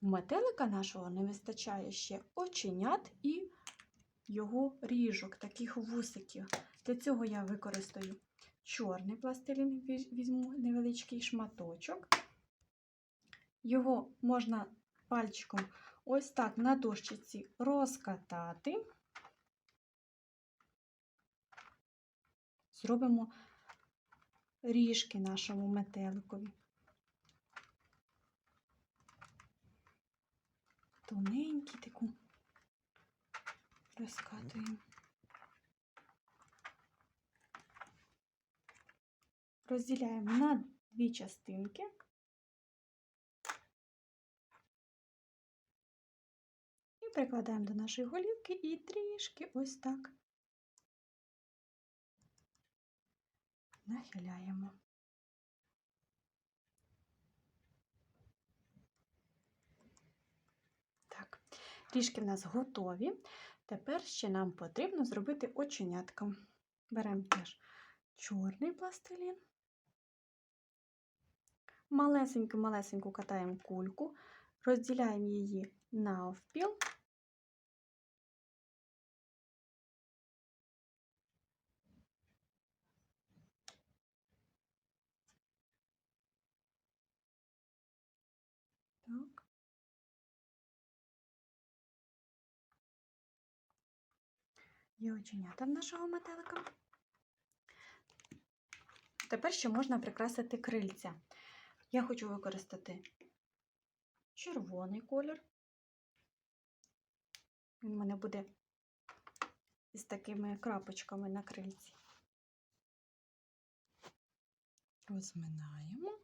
У метелика нашого не вистачає ще оченят і його ріжок, таких вусиків. Для цього я використаю чорний пластилін, візьму невеличкий шматочок. Його можна пальчиком ось так на дощиці розкатати. Зробимо ріжки нашому метеликові. Тоненькі таку розкатуємо. Розділяємо на дві частинки. І прикладаємо до нашої голівки і трішки ось так нахиляємо. Так, трішки в нас готові. Тепер ще нам потрібно зробити оченятка. Беремо теж чорний пластилін. Малесеньку-малесеньку катаємо кульку, розділяємо її навпіл. Є оченята в нашого метелика. Тепер ще можна прикрасити крильця. Я хочу використати червоний колір. Він у мене буде із такими крапочками на крильці. Розминаємо.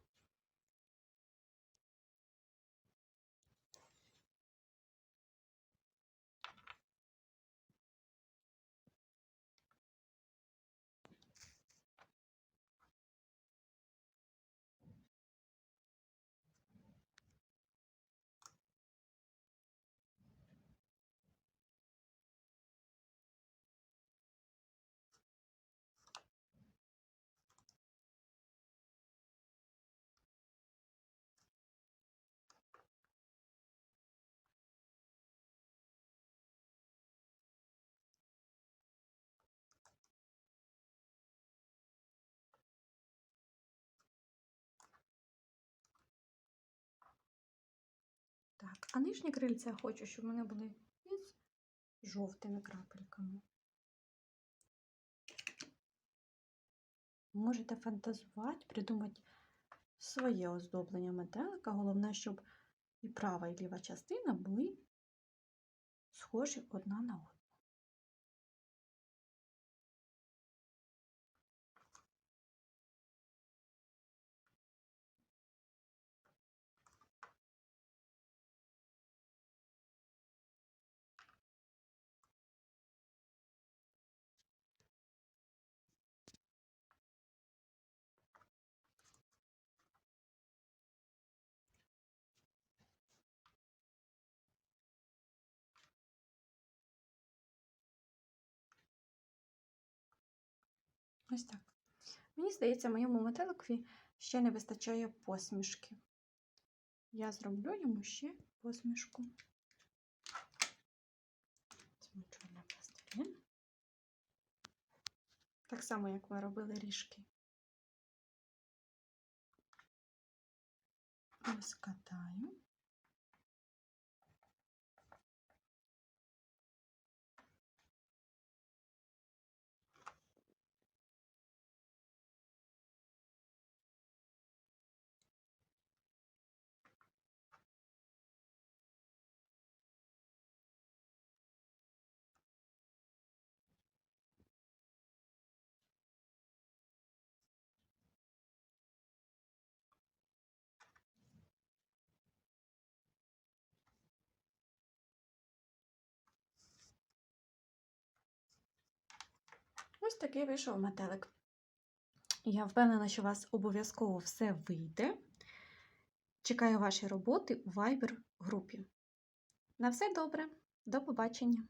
Так, а нижні крильця я хочу, щоб вони були із жовтими крапельками. Можете фантазувати, придумати своє оздоблення метелика. Головне, щоб і права, і ліва частина були схожі одна на одну. Ось так. Мені здається, моєму метеликові ще не вистачає посмішки. Я зроблю йому ще посмішку. Так само, як ми робили ріжки. Розкатаю. Ось такий вийшов метелик. Я впевнена, що у вас обов'язково все вийде. Чекаю ваші роботи у Viber групі. На все добре, до побачення!